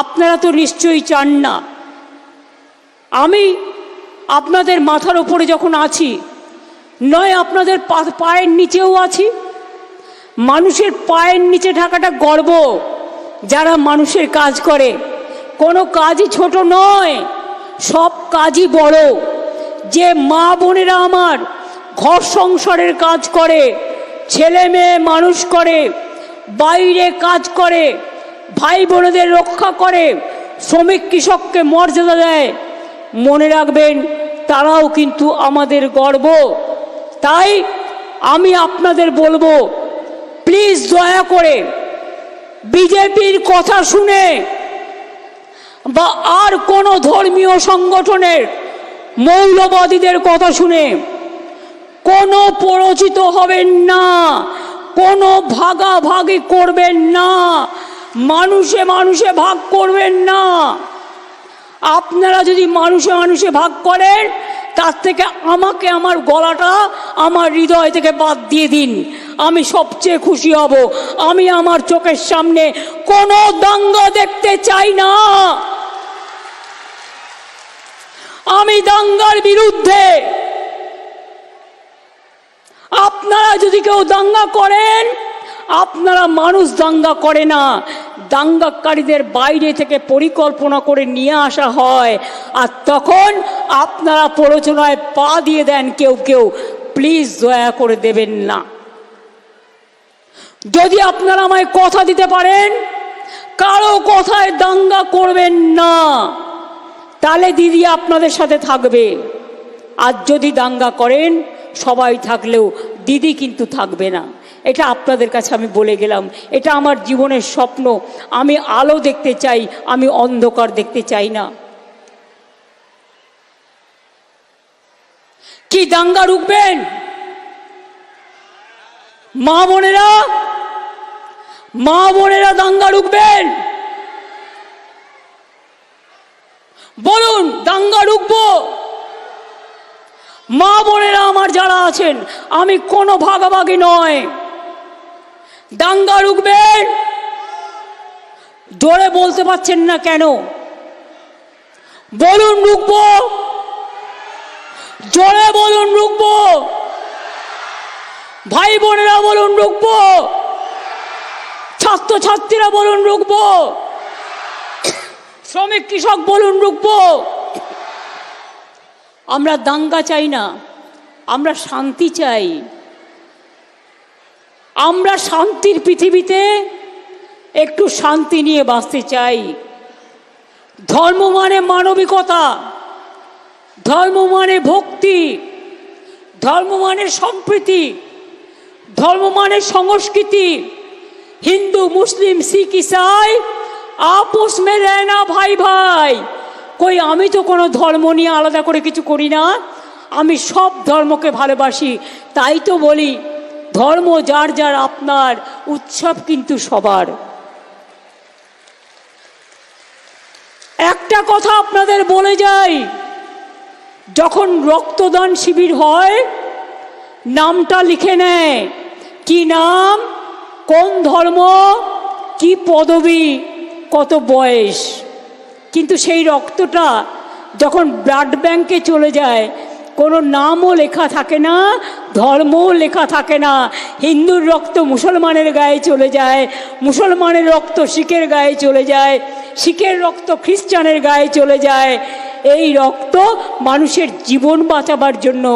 আপনারা তো নিশ্চয়ই চান না। আমি আপনাদের মাথার ওপরে যখন আছি, নয় আপনাদের পায়ের নিচেও আছি, মানুষের পায়ের নিচে ঢাকাটা গর্ব, যারা মানুষের কাজ করে। কোনো কাজই ছোট নয়, সব কাজই বড়। যে মা বোনেরা আমার ঘর সংসারের কাজ করে, ছেলে মেয়ে মানুষ করে, বাইরে কাজ করে ভাই বোনেদের রক্ষা করে শ্রমিক কৃষককে মর্যাদা দেয়। মনে রাখবেন, তারাও কিন্তু আমাদের গর্ব। তাই আমি আপনাদের বলব প্লিজ দয়া করে বিজেপির কথা শুনে বা আর কোনো ধর্মীয় সংগঠনের মৌলবাদীদের কথা শুনে কোনো পরিচিত হবেন না, কোনো ভাগাভাগি করবেন না। মানুষে মানুষে ভাগ করবেন না। আপনারা যদি মানুষে মানুষে ভাগ করেন, তার থেকে আমাকে আমার গলাটা, আমার হৃদয় থেকে বাদ দিয়ে দিন। আমি সবচেয়ে খুশি হব। আমি আমার চোখের সামনে কোনো দাঙ্গা দেখতে চাই না। আমি দাঙ্গার বিরুদ্ধে। আপনারা যদি কেউ দাঙ্গা করেন, আপনারা মানুষ দাঙ্গা করে না। দাঙ্গাকারীদের বাইরে থেকে পরিকল্পনা করে নিয়ে আসা হয়। আর তখন আপনারা প্ররোচনায় পা দিয়ে দেন কেউ কেউ, প্লিজ দয়া করে দেবেন না। যদি আপনারা আমায় কথা দিতে পারেন, কারও কথায় দাঙ্গা করবেন না। তাহলে দিদি আপনাদের সাথে থাকবে। আর যদি দাঙ্গা করেন, সবাই থাকলেও দিদি কিন্তু থাকবে না। এটা আপনাদের কাছে আমি বলে গেলাম। এটা আমার জীবনের স্বপ্ন। আমি আলো দেখতে চাই, আমি অন্ধকার দেখতে চাই না। কি দাঙ্গা রুখবেন? মা বোনেরা? মা বোনেরা দাঙ্গা রুখবেন? বলুন, দাঙ্গা রুখবো? মা বোনেরা আমার যারা আছেন, আমি কোনো ভাগাভাগি নয়। দাঙ্গা রুখবেন। জোরে বলতে পারছেন না কেন? বলুন রুখবো। জোরে বলুন রুখবো। ভাই বোনেরা বলুন রুখবো। ছাত্রছাত্রীরা বলুন রুখবো। শ্রমিক কৃষক বলুন রুখবো। আমরা দাঙ্গা চাই না, আমরা শান্তি চাই। আমরা শান্তির পৃথিবীতে একটু শান্তি নিয়ে বাঁচতে চাই। ধর্ম মানে মানবিকতা, ধর্ম মানে ভক্তি, ধর্ম মানে সম্প্রীতি, ধর্ম মানে সংস্কৃতি। হিন্দু, মুসলিম, শিখ, ইসাই, আপোষ মেলে না ভাই ভাই। কই, আমি তো কোনো ধর্ম নিয়ে আলাদা করে কিছু করি না। আমি সব ধর্মকে ভালোবাসি, তাই তো বলি। ধর্ম যার যার আপনার উৎসব কিন্তু সবার। একটা কথা আপনাদের বলে যাই, যখন রক্তদান শিবির হয়, নামটা লিখে নেয়, কি নাম, কোন ধর্ম, কি পদবী, কত বয়স। কিন্তু সেই রক্তটা যখন ব্লাড ব্যাংকে চলে যায় কোনো নামও লেখা থাকে না, ধর্মও লেখা থাকে না। হিন্দুর রক্ত মুসলমানের গায়ে চলে যায়, মুসলমানের রক্ত শিখের গায়ে চলে যায়, শিখের রক্ত খ্রিস্টানের গায়ে চলে যায়। এই রক্ত মানুষের জীবন বাঁচাবার জন্য,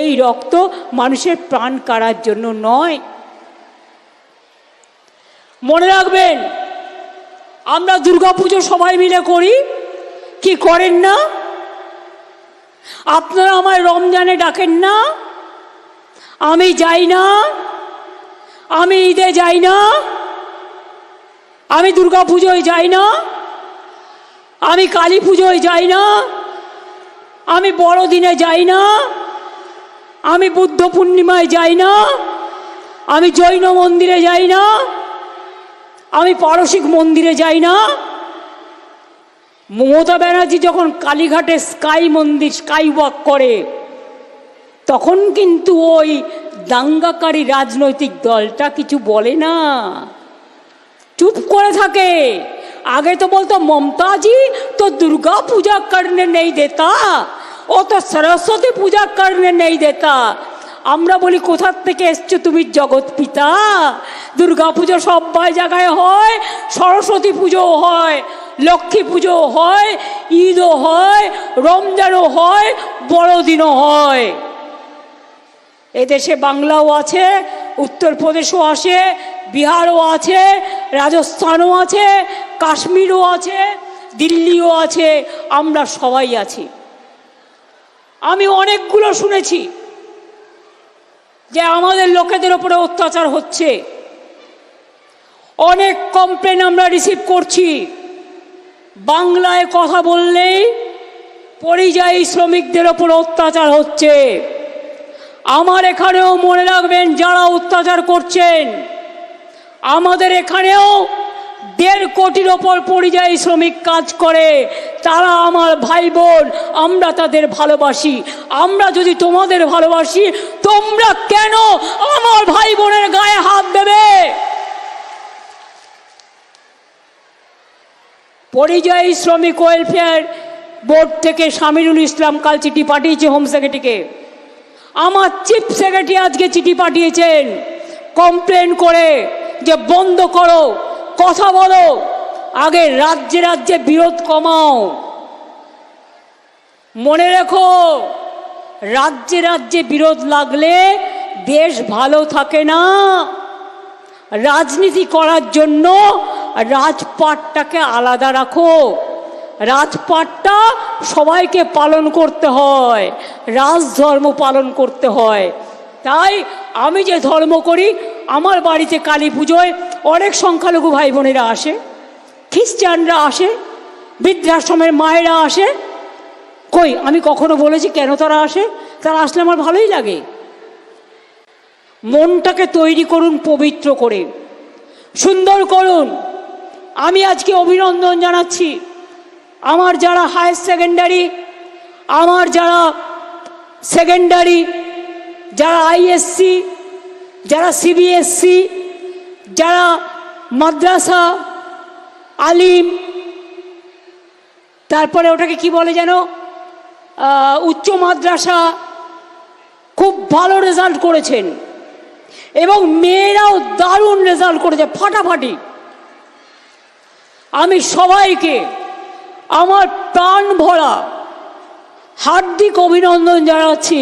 এই রক্ত মানুষের প্রাণ কাড়ার জন্য নয়। মনে রাখবেন, আমরা দুর্গাপুজো সবাই মিলে করি, কি করেন না? আপনারা আমায় রমজানে ডাকেন না। আমি যাই না। আমি ঈদে যাই না। আমি দুর্গা পুজোয় যাই না। আমি কালী পুজোয় যাই না। আমি বড়দিনে যাই না। আমি বুদ্ধ পূর্ণিমায় যাই না। আমি জৈন মন্দিরে যাই না। আমি পারসিক মন্দিরে যাই না। মমতা ব্যানার্জি যখন কালীঘাটে স্কাই মন্দির স্কাই ওয়াক করে, তখন কিন্তু ওই দাঙ্গাকারী রাজনৈতিক দলটা কিছু বলে না। চুপ করে থাকে। আগে তো বলতো, মমতাজি, তো দুর্গা পূজা কারণে নেই দেতা। ও তো সরস্বতী পূজা কারণে নেই দেতা। আমরা বলি, কোথার থেকে এসছো তুমি, জগৎ পিতা? দুর্গা পুজো জায়গায় হয়, সরস্বতী পুজোও হয়। লক্ষ্মী পুজো হয়, ঈদও হয়, রমজানও হয়, বড়দিনও হয়। এদেশে বাংলাও আছে, উত্তরপ্রদেশও আছে, বিহারও আছে, রাজস্থানও আছে, কাশ্মীরও আছে, দিল্লিও আছে, আমরা সবাই আছি। আমি অনেকগুলো শুনেছি যে আমাদের লোকেদের ওপরে অত্যাচার হচ্ছে। অনেক কমপ্লেন আমরা রিসিভ করছি। বাংলায় কথা বললেই পরিযায়ী শ্রমিকদের ওপর অত্যাচার হচ্ছে। আমার এখানেও মনে রাখবেন যারা অত্যাচার করছেন, আমাদের এখানেও দেড় কোটির ওপর পরিযায়ী শ্রমিক কাজ করে। তারা আমার ভাই বোন আমরা তাদের ভালোবাসি। আমরা যদি তোমাদের ভালোবাসি, তোমরা কেন আমার ভাই বোনের গায়ে হাত দেবে? পরিযায়ী শ্রমিক ওয়েলফেয়ার বোর্ড থেকে শামিরুল ইসলাম কাল চিঠি পাঠিয়েছে হোম সেক্রেটারিকে আমার চিফ সেক্রেটারি আজকে চিঠি পাঠিয়েছেন। কমপ্লেন করে যে বন্ধ করো, কথা বলো, আগে রাজ্যে রাজ্যে বিরোধ কমাও। মনে রেখো, রাজ্যে রাজ্যে বিরোধ লাগলে দেশ ভালো থাকে না। রাজনীতি করার জন্য রাজপাটটাকে আলাদা রাখো। রাজপাটটা সবাইকে পালন করতে হয় রাজধর্ম পালন করতে হয়। তাই আমি যে ধর্ম করি, আমার বাড়িতে কালী পুজোয় অনেক সংখ্যালঘু ভাই বোনেরা আসে, খ্রিস্টানরা আসে, বৃদ্ধাশ্রমের মায়েরা আসে। কই, আমি কখনো বলেছি কেন তারা আসে? তারা আসলে আমার ভালোই লাগে। মনটাকে তৈরি করুন, পবিত্র করে। সুন্দর করুন। আমি আজকে অভিনন্দন জানাচ্ছি। আমার যারা হায়ার সেকেন্ডারি আমার যারা সেকেন্ডারি যারা আইএসসি যারা সিবিএসসি যারা মাদ্রাসা, আলিম, তারপরে ওটাকে কি বলে যেন উচ্চ মাদ্রাসা খুব ভালো রেজাল্ট করেছেন। এবং মেয়েরাও দারুণ রেজাল্ট করেছে, ফাটাফাটি। আমি সবাইকে আমার প্রাণ ভরা হার্দিক অভিনন্দন জানাচ্ছি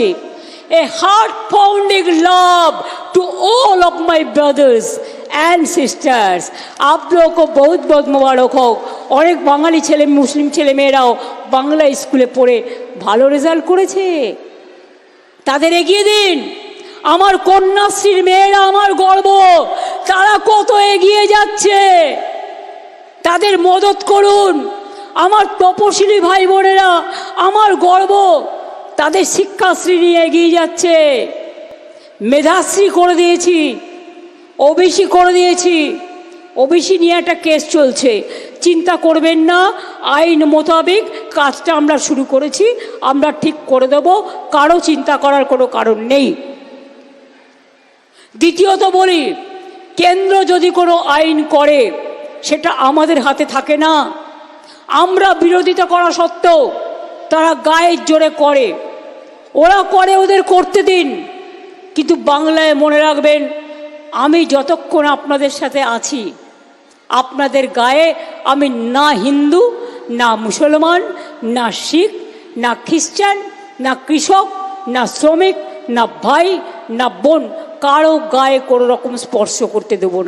a heart founding love to all of my brothers and sisters आप लोगों को बहुत बहुत मुबारक হোক অনেক বাঙালি ছেলে মুসলিম ছেলে মেয়েরাও বাংলা স্কুলে পড়ে ভালো রেজাল্ট করেছে তাদের এগিয়ে দিন আমার কন্যাশ্রীর মেয়েরা আমার গর্ব তারা কত এগিয়ে যাচ্ছে তাদের মদত করুন। আমার তপশিলি ভাই বোনেরা আমার গর্ব তাদের শিক্ষাশ্রী নিয়ে এগিয়ে যাচ্ছে। মেধাশ্রী করে দিয়েছি, ওবিসি করে দিয়েছি। ওবিসি নিয়ে একটা কেস চলছে। চিন্তা করবেন না, আইন মোতাবেক কাজটা আমরা শুরু করেছি, আমরা ঠিক করে দেব, কারও চিন্তা করার কোনো কারণ নেই। দ্বিতীয়ত বলি, কেন্দ্র যদি কোনো আইন করে সেটা আমাদের হাতে থাকে না। আমরা বিরোধিতা করা সত্ত্বেও তারা গায়ের জোরে করে। ওরা করে ওদের করতে দিন। কিন্তু বাংলায় মনে রাখবেন, আমি যতক্ষণ আপনাদের সাথে আছি, আপনাদের গায়ে আমি না হিন্দু, না মুসলমান, না শিখ, না খ্রিস্টান, না কৃষক, না শ্রমিক, না ভাই, না বোন, কারও গায়ে কোনো রকম স্পর্শ করতে দেবো না।